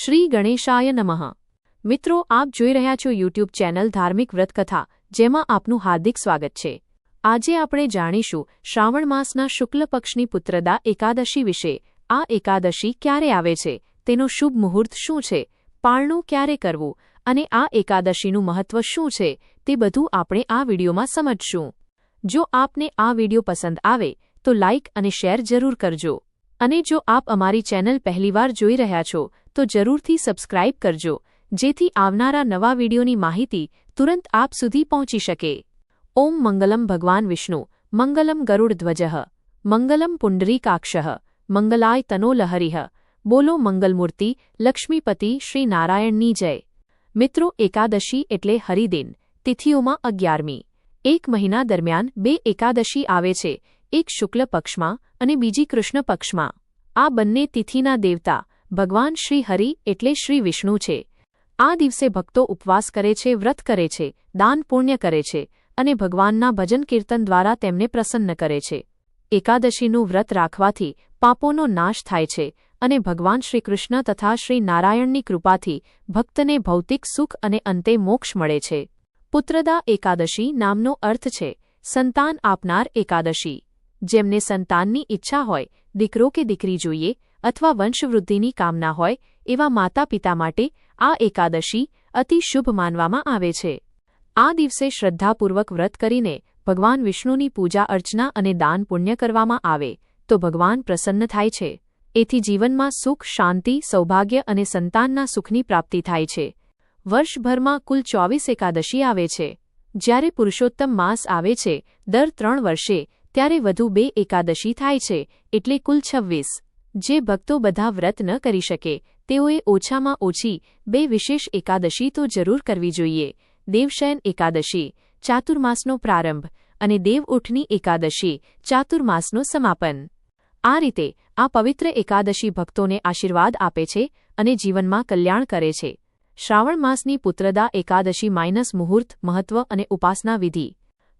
શ્રી ગણેશાય નમઃ. મિત્રો, આપ જોઈ રહ્યા છો યુટ્યુબ ચેનલ ધાર્મિક વ્રતકથા, જેમાં આપનું હાર્દિક સ્વાગત છે. આજે આપણે જાણીશું શ્રાવણ માસના શુક્લ પક્ષની પુત્રદા એકાદશી વિશે. આ એકાદશી ક્યારે આવે છે? તેનો શુભ મુહૂર્ત શું છે? પાળણું ક્યારે કરવું? અને આ એકાદશીનું મહત્વ શું છે? તે બધું આપણે આ વિડીયોમાં સમજશું. જો આપને આ વીડિયો પસંદ આવે, તો લાઇક અને શેર જરૂર કરજો. અને જો આપ અમારી ચેનલ પહેલીવાર જોઈ રહ્યા છો તો જરૂરથી સબસ્ક્રાઇબ કરજો, જેથી આવનારા નવા વિડીયોની માહિતી તુરંત આપ સુધી પહોંચી શકે. ઓમ મંગલમ ભગવાન વિષ્ણુ, મંગલમ ગરુડધ્વજ મંગલમ પુંડરીકાક્ષ, મંગલાય તનો લહરિહ બોલો મંગલમૂર્તિ, લક્ષ્મીપતિ શ્રી નારાયણની જય. મિત્રો, એકાદશી એટલે હરિદિન, તિથિઓમાં અગિયારમી. એક મહિના દરમિયાન બે એકાદશી આવે છે, એક શુક્લ પક્ષમાં અને બીજી કૃષ્ણ પક્ષમાં. આ બંને તિથિના દેવતા ભગવાન શ્રી હરિ એટલે શ્રી વિષ્ણુ છે. આ દિવસે ભક્તો ઉપવાસ કરે છે, વ્રત કરે છે, દાન પુણ્ય કરે છે અને ભગવાનના ભજન કીર્તન દ્વારા તેમને પ્રસન્ન કરે છે. એકાદશીનું વ્રત રાખવાથી પાપોનો નાશ થાય છે અને ભગવાન શ્રીકૃષ્ણ તથા શ્રી નારાયણની કૃપાથી ભક્તને ભૌતિક સુખ અને અંતે મોક્ષ મળે છે. પુત્રદા એકાદશી નામનો અર્થ છે, સંતાન આપનાર એકાદશી. જેમને સંતાનની ઈચ્છા હોય, દીકરો કે દીકરી જોઈએ અથવા વંશવૃદ્ધિની કામના હોય, એવા માતા પિતા માટે આ એકાદશી અતિ શુભ માનવામાં આવે છે. આ દિવસે શ્રદ્ધાપૂર્વક વ્રત કરીને ભગવાન વિષ્ણુની પૂજા અર્ચના અને દાન પુણ્ય કરવામાં આવે, તો ભગવાન પ્રસન્ન થાય છે. એથી જીવનમાં સુખ, શાંતિ, સૌભાગ્ય અને સંતાનના સુખની પ્રાપ્તિ થાય છે. વર્ષભરમાં કુલ ચોવીસ એકાદશી આવે છે. જ્યારે પુરુષોત્તમ માસ આવે છે, દર ત્રણ વર્ષે, ત્યારે વધુ બે એકાદશી થાય છે, એટલે કુલ છવ્વીસ. જે ભક્તો બધા વ્રત ન કરી શકે, તેઓએ ઓછામાં ઓછી બે વિશેષ એકાદશી તો જરૂર કરવી જોઈએ. દેવશયન એકાદશી, ચાતુર્માસનો પ્રારંભ અને દેવઉઠની એકાદશી, ચાતુર્માસનું સમાપન. આ રીતે આ પવિત્ર એકાદશી ભક્તોને આશીર્વાદ આપે છે અને જીવનમાં કલ્યાણ કરે છે. શ્રાવણ માસની પુત્રદા એકાદશી માઇનસ મુહૂર્ત, મહત્વ અને ઉપાસના વિધિ.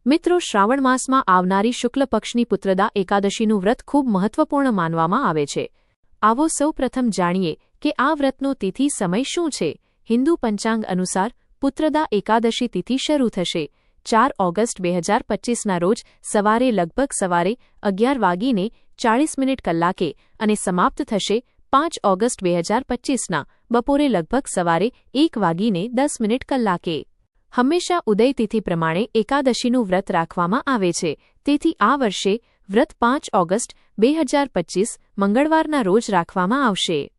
મિત્રો, શ્રાવણ માસમાં આવનારી શુક્લ પક્ષની પુત્રદા એકાદશીનું વ્રત ખૂબ મહત્વપૂર્ણ માનવામાં આવે છે. આવો સૌ જાણીએ કે આ વ્રતનો તિથિ સમય શું છે. હિન્દુ પંચાંગ અનુસાર પુત્રદા એકાદશી તિથિ શરૂ થશે. ચાર ઓગસ્ટ બે હજાર પચ્ચીસના રોજ સવારે લગભગ સવારે અગિયાર વાગીને ચાળીસ મિનિટ કલાકે અને સમાપ્ત થશે પાંચ ઓગસ્ટ બે હજાર પચ્ચીસના બપોરે લગભગ સવારે એક વાગીને દસ મિનિટ કલાકે. હંમેશા ઉદયતિથિ પ્રમાણે એકાદશીનું વ્રત રાખવામાં આવે છે. તેથી આ વર્ષે વ્રત પાંચ ઓગસ્ટ બે હજાર પચીસ મંગળવારના રોજ રાખવામાં આવશે.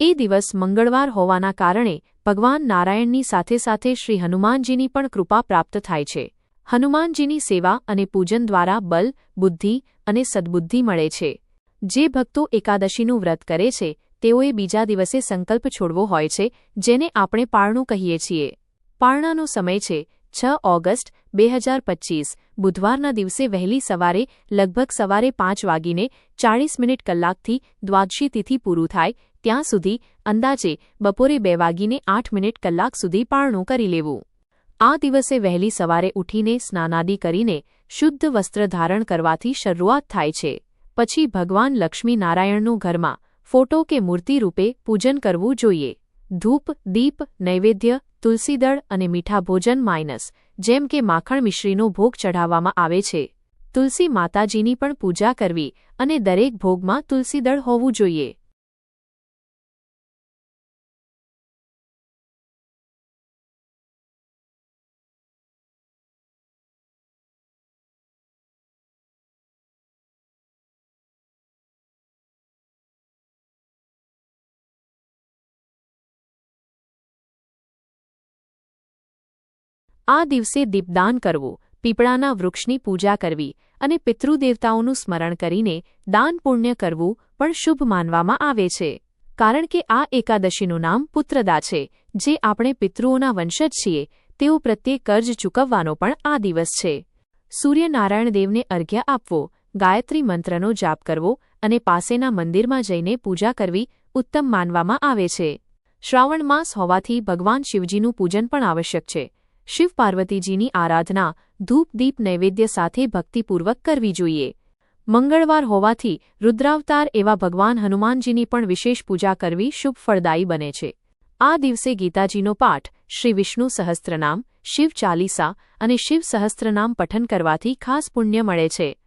એ દિવસ મંગળવાર હોવાના કારણે ભગવાન નારાયણની સાથે સાથે શ્રી હનુમાનજીની પણ કૃપા પ્રાપ્ત થાય છે. હનુમાનજીની સેવા અને પૂજન દ્વારા બલ, બુદ્ધિ અને સદબુદ્ધિ મળે છે. જે ભક્તો એકાદશીનું વ્રત કરે છે, તેઓએ બીજા દિવસે સંકલ્પ છોડવો હોય છે, જેને આપણે પાળણું કહીએ છીએ. પારણાનો સમય છે, છ ઓગસ્ટ, બે હજાર પચ્ચીસ બુધવારના દિવસે વહેલી સવારે, લગભગ સવારે પાંચ વાગીને ચાળીસ મિનિટ કલાકથી દ્વાદશી તિથિ પૂરું થાય, ત્યાં સુધી અંદાજે બપોરે બે વાગીને આઠ મિનિટ કલાક સુધી પારણું કરી લેવું. આ દિવસે વહેલી સવારે ઉઠીને સ્નાનાદિ કરીને શુદ્ધ વસ્ત્ર ધારણ કરવાથી શરૂઆત થાય છે. પછી ભગવાન લક્ષ્મી નારાયણનું ઘરમાં ફોટો કે મૂર્તિ રૂપે પૂજન કરવું જોઈએ. ધૂપ, દીપ, નૈવેદ્ય, તુલસીદળ અને મીઠા ભોજન માઇનસ, જેમ કે માખણ મિશ્રીનો ભોગ ચઢાવવામાં આવે છે. તુલસી માતાજીની પણ પૂજા કરવી અને દરેક ભોગમાં તુલસીદળ હોવું જોઈએ. આ દિવસે દીપદાન કરવું, પીપળાના વૃક્ષની પૂજા કરવી અને પિતૃદેવતાઓનું સ્મરણ કરીને દાન પુણ્ય કરવું પણ શુભ માનવામાં આવે છે. કારણ કે આ એકાદશીનું નામ પુત્રદા છે, જે આપણે પિતૃઓના વંશજ છીએ, તેઓ પ્રત્યે કર્જ ચૂકવવાનો પણ આ દિવસ છે. સૂર્યનારાયણ દેવને અર્ઘ્ય આપવો, ગાયત્રી મંત્રનો જાપ કરવો અને પાસેના મંદિરમાં જઈને પૂજા કરવી ઉત્તમ માનવામાં આવે છે. શ્રાવણ માસ હોવાથી ભગવાન શિવજીનું પૂજન પણ આવશ્યક છે. શિવ પાર્વતીજીની આરાધના ધૂપદીપ નૈવેદ્ય સાથે ભક્તિપૂર્વક કરવી જોઈએ. મંગળવાર હોવાથી રુદ્રાવતાર એવા ભગવાન હનુમાનજીની પણ વિશેષ પૂજા કરવી શુભ ફળદાયી બને છે. આ દિવસે ગીતાજીનો પાઠ શ્રી વિષ્ણુ સહસ્ત્રનામ, શિવ ચાલીસા અને શિવ સહસ્ત્રનામ પઠન કરવાથી ખાસ પુણ્ય મળે છે.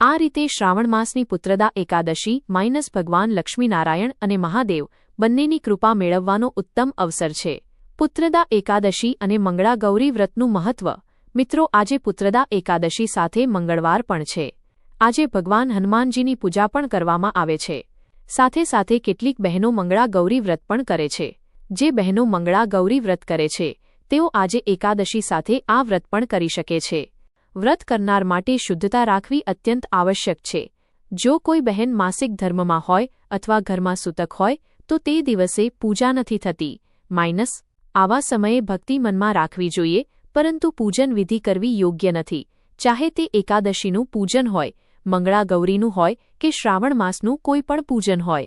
આ રીતે શ્રાવણ માસની પુત્રદા એકાદશી માઇનસ ભગવાન લક્ષ્મીનારાયણ અને મહાદેવ બંનેની કૃપા મેળવવાનો ઉત્તમ અવસર છે. પુત્રદા એકાદશી અને મંગળા ગૌરી વ્રતનું મહત્વ. મિત્રો, આજે પુત્રદા એકાદશી સાથે મંગળવાર પણ છે. આજે ભગવાન હનુમાનજીની પૂજા પણ કરવામાં આવે છે. સાથે સાથે કેટલીક બહેનો મંગળા ગૌરી વ્રત પણ કરે છે. જે બહેનો મંગળા ગૌરી વ્રત કરે છે, તેઓ આજે એકાદશી સાથે આ વ્રત પણ કરી શકે છે. વ્રત કરનાર માટે શુદ્ધતા રાખવી અત્યંત આવશ્યક છે. જો કોઈ બહેન માસિક ધર્મમાં હોય અથવા ઘરમાં સૂતક હોય, તો તે દિવસે પૂજા નથી થતી. માઇનસ આવા સમયે ભક્તિ મનમાં રાખવી જોઈએ, પરંતુ પૂજન વિધિ કરવી યોગ્ય નથી. ચાહે તે એકાદશીનું પૂજન હોય, મંગળા ગૌરીનું હોય કે શ્રાવણ માસનું કોઈ પણ પૂજન હોય.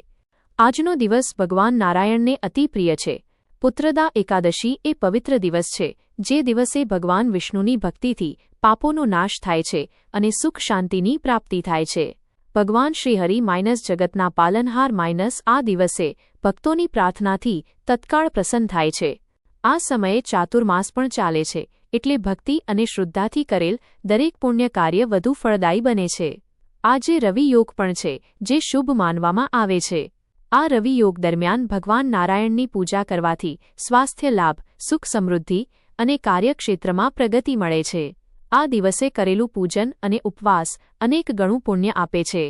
આજનો દિવસ ભગવાન નારાયણને અતિ પ્રિય છે. પુત્રદા એકાદશી એ પવિત્ર દિવસ છે, જે દિવસે ભગવાન વિષ્ણુની ભક્તિથી પાપોનો નાશ થાય છે અને સુખ શાંતિની પ્રાપ્તિ થાય છે. ભગવાન શ્રીહરિ માઇનસ જગતના પાલનહાર માઇનસ આ દિવસે ભક્તોની પ્રાર્થનાથી તત્કાળ પ્રસન્ન થાય છે. આ સમયે ચાતુર્માસ પણ ચાલે છે, એટલે ભક્તિ અને શ્રદ્ધાથી કરેલ દરેક પુણ્ય કાર્ય વધુ ફળદાયી બને છે. આજે રવિયોગ પણ છે, જે શુભ માનવામાં આવે છે. આ રવિયોગ દરમિયાન ભગવાન નારાયણની પૂજા કરવાથી સ્વાસ્થ્ય લાભ, સુખ સમૃદ્ધિ અને કાર્યક્ષેત્રમાં પ્રગતિ મળે છે. આ દિવસે કરેલું પૂજન અને ઉપવાસ અનેક ગણું પુણ્ય આપે છે.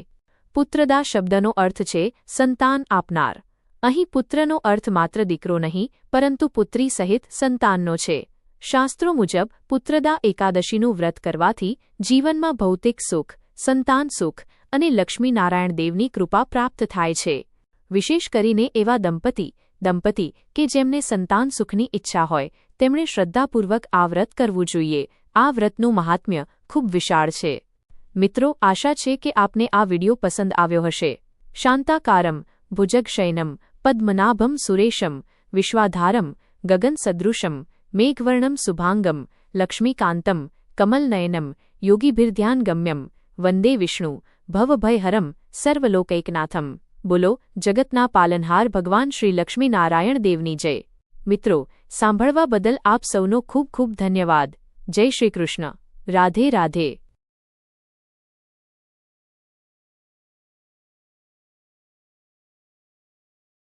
પુત્રદા શબ્દનો અર્થ છે, સંતાન આપનાર. અહીં પુત્રનો અર્થ માત્ર દીકરો નહીં, પરંતુ પુત્રી સહિત સંતાનનો છે. શાસ્ત્રો મુજબ, પુત્રદા એકાદશીનું વ્રત કરવાથી જીવનમાં ભૌતિક સુખ, સંતાન સુખ અને લક્ષ્મીનારાયણ દેવની કૃપા પ્રાપ્ત થાય છે. વિશેષ કરીને એવા દંપતી દંપતી કે જેમને સંતાન સુખની ઈચ્છા હોય, તેમણે શ્રદ્ધાપૂર્વક આ વ્રત કરવું જોઈએ. આ વ્રતનું મહાત્મ્ય ખૂબ વિશાળ છે. મિત્રો, આશા છે કે આપને આ વિડિયો પસંદ આવ્યો હશે. શાંતાકારમ ભુજગશયનમ પદ્મનાભમ સુરેશમ વિશ્વાધારમ ગગનસદૃશમ મેઘવર્ણમ શુભાંગમ લક્ષ્મીકાંતમ કમલનયનમ યોગીભિર્ધ્યાનગમ્યમ વંદે વિષ્ણુ ભવભયહરમ સર્વલોકૈકનાથમ બોલો જગતના પાલનહાર ભગવાન શ્રી લક્ષ્મીનારાયણ દેવની જય મિત્રો સાંભળવા બદલ આપ સૌનો ખૂબ ખૂબ ધન્યવાદ જય શ્રી કૃષ્ણ રાધે રાધે